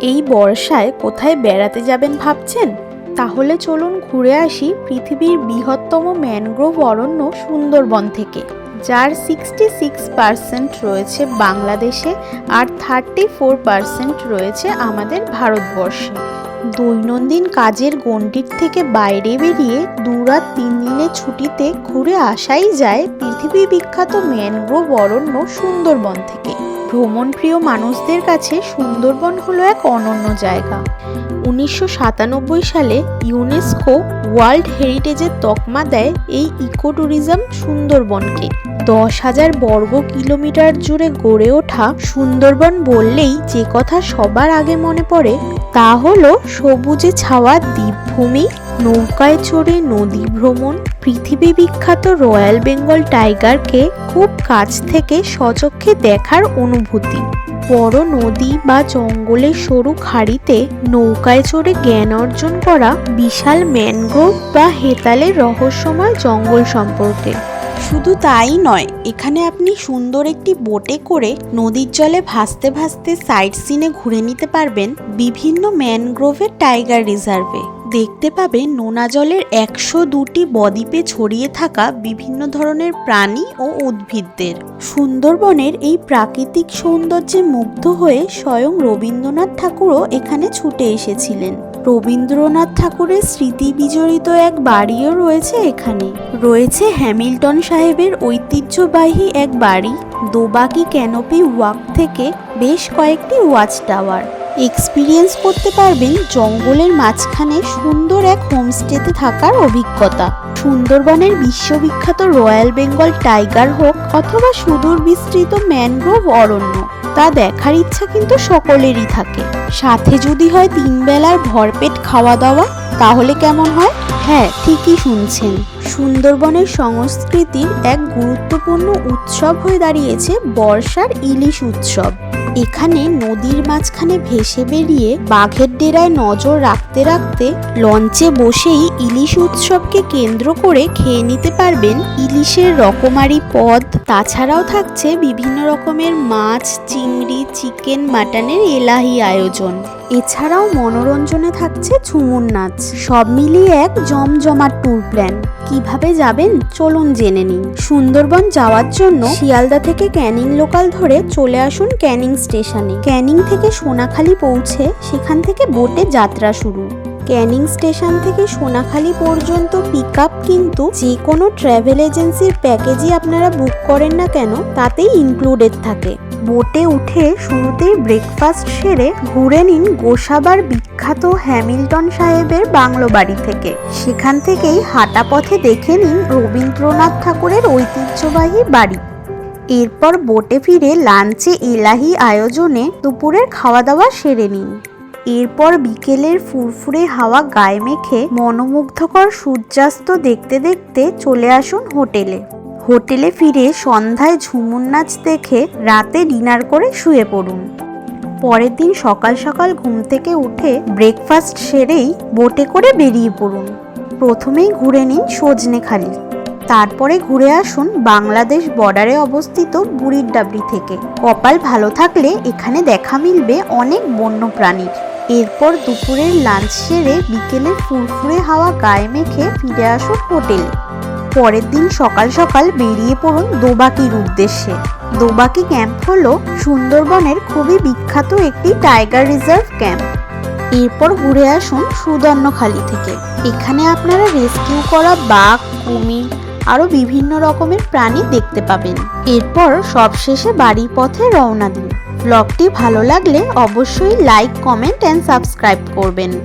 এই বর্ষায় কোথায় বেড়াতে যাবেন ভাবছেন? তাহলে চলুন ঘুরে আসি পৃথিবীর বৃহত্তম ম্যানগ্রোভ অরণ্য সুন্দরবন থেকে, যার সিক্সটি সিক্স পার্সেন্ট রয়েছে বাংলাদেশে আর থার্টি ফোর পার্সেন্ট রয়েছে আমাদের ভারতবর্ষে। দৈনন্দিন কাজের গণ্ডির থেকে বাইরে বেরিয়ে দু রাত তিন দিনের ছুটিতে ঘুরে আসাই যায় পৃথিবী বিখ্যাত ম্যানগ্রোভ অরণ্য সুন্দরবন থেকে। ভ্রমণপ্রিয় মানুষদের কাছে সুন্দরবন হলো এক অনন্য জায়গা। উনিশশো সাতানব্বই সালে ইউনেস্কো ওয়ার্ল্ড হেরিটেজের তকমা দেয় এই ইকো ট্যুরিজম সুন্দরবনকে। দশ হাজার বর্গ কিলোমিটার জুড়ে গড়ে ওঠা সুন্দরবন বললেই যে কথা সবার আগে মনে পড়ে, তা হলো সবুজে ছাওয়া দ্বীপভূমি নৌকায় চড়ে নদী ভ্রমণ, পৃথিবী বিখ্যাত রয়্যাল বেঙ্গল টাইগারকে খুব কাছ থেকে সচক্ষে দেখার অনুভূতি। বড় নদী বা জঙ্গলের সরু খাড়িতে নৌকায় চড়ে জ্ঞান অর্জন করা বিশাল ম্যানগ্রোভ বা হেতালের রহস্যময় জঙ্গল সম্পর্কে। শুধু তাই নয়, এখানে আপনি সুন্দর একটি বোটে করে নদীর জলে ভাসতে ভাসতে সাইট সিনে ঘুরে নিতে পারবেন বিভিন্ন ম্যানগ্রোভের টাইগার রিজার্ভে। দেখতে পাবে নোনা জলের একশো দুটি বদ্বীপে ছড়িয়ে থাকা বিভিন্ন ধরনের প্রাণী ও উদ্ভিদদের। সুন্দরবনের এই প্রাকৃতিক সৌন্দর্যে মুগ্ধ হয়ে স্বয়ং রবীন্দ্রনাথ ঠাকুরও এখানে ছুটে এসেছিলেন। রবীন্দ্রনাথ ঠাকুরের স্মৃতি বিজড়িত এক বাড়িও রয়েছে এখানে। রয়েছে হ্যামিল্টন সাহেবের ঐতিহ্যবাহী এক বাড়ি, দোবাকি ক্যানোপি ওয়াক থেকে বেশ কয়েকটি ওয়াচ টাওয়ার। এক্সপিরিয়েন্স করতে পারবেন জঙ্গলের মাঝখানে সুন্দর এক হোমস্টেতে থাকার অভিজ্ঞতা। সুন্দরবনের বিশ্ববিখ্যাত রয়্যাল বেঙ্গল টাইগার হোক অথবা সুদূর বিস্তৃত ম্যানগ্রোভ অরণ্য, তা দেখার ইচ্ছা কিন্তু সকলেরই থাকে। সাথে যদি হয় তিন বেলার ভরপেট খাওয়া দাওয়া তাহলে কেমন হয়? হ্যাঁ ঠিকই শুনছেন। সুন্দরবনের সংস্কৃতির এক গুরুত্বপূর্ণ উৎসব হয়ে দাঁড়িয়েছে বর্ষার ইলিশ উৎসব। এখানে নদীর মাঝখানে ভেসে বেরিয়ে বাঘের ডেরায় নজর রাখতে রাখতে লঞ্চে বসেই ইলিশ উৎসবকে কেন্দ্র করে খেয়ে নিতে পারবেন ইলিশের রকমারি পদ। তাছাড়াও থাকছে বিভিন্ন রকমের মাছ, চিংড়ি, চিকেন, মাটনের এলাহি আয়োজন। এছাড়াও মনোরঞ্জনে থাকছে ঝুমুর নাচ। সব মিলিয়ে এক জমজমাট ট্যুর প্ল্যান। কীভাবে যাবেন? চলুন জেনে নিন সুন্দরবন যাওয়ার জন্য শিয়ালদা থেকে ক্যানিং লোকাল ধরে চলে আসুন ক্যানিং স্টেশনে। ক্যানিং থেকে সোনাখালি পৌঁছে সেখান থেকে বোটে যাত্রা শুরু। ক্যানিং স্টেশন থেকে সোনাখালি পর্যন্ত পিক কিন্তু যে কোনো ট্রাভেল এজেন্সির প্যাকেজই আপনারা বুক করেন না কেন, তাতেই ইনক্লুডেড থাকে। বোটে উঠে শুরুতেই ব্রেকফাস্ট সেরে ঘুরে নিন গোসাবার বিখ্যাত হ্যামিল্টন সাহেবের বাংলো বাড়ি থেকে। সেখান থেকেই হাঁটা পথে দেখে নিন রবীন্দ্রনাথ ঠাকুরের ঐতিহ্যবাহী বাড়ি। এরপর বোটে ফিরে লাঞ্চে এলাহি আয়োজনে দুপুরের খাওয়া দাওয়া সেরে নিন। এরপর বিকেলের ফুরফুরে হাওয়া গায়ে মেখে মনোমুগ্ধকর সূর্যাস্ত দেখতে দেখতে চলে আসুন হোটেলে। হোটেলে ফিরে সন্ধ্যায় ঝুমুর নাচ দেখে রাতে ডিনার করে শুয়ে পড়ুন। পরের দিন সকাল সকাল ঘুম থেকে উঠে ব্রেকফাস্ট সেরেই বোটে করে বেরিয়ে পড়ুন। প্রথমেই ঘুরে নিন সজনেখালি। তারপরে ঘুরে আসুন বাংলাদেশ বর্ডারে অবস্থিত বুড়ির ডাবরি থেকে। কপাল ভালো থাকলে এখানে দেখা মিলবে অনেক বন্য প্রাণীর এরপর দুপুরের লাঞ্চ সেরে বিকেলে ফুরফুরে হাওয়া গায়ে মেখে ফিরে আসুন হোটেলে। পরের দিন সকাল সকাল বেরিয়ে পড়ুন দোবাকির উদ্দেশ্যে। দোবাকি ক্যাম্প হলো সুন্দরবনের খুবই বিখ্যাত একটি টাইগার রিজার্ভ ক্যাম্প। এরপর ঘুরে আসুন সুদর্ণখালি থেকে। এখানে আপনারা রেস্কিউ করা বাঘ, কুমির, আরও বিভিন্ন রকমের প্রাণী দেখতে পাবেন। এরপর সবশেষে বাড়ির পথে রওনা দিন। ব্লগটি ভালো লাগলে অবশ্যই লাইক, কমেন্ট অ্যান্ড সাবস্ক্রাইব করবেন।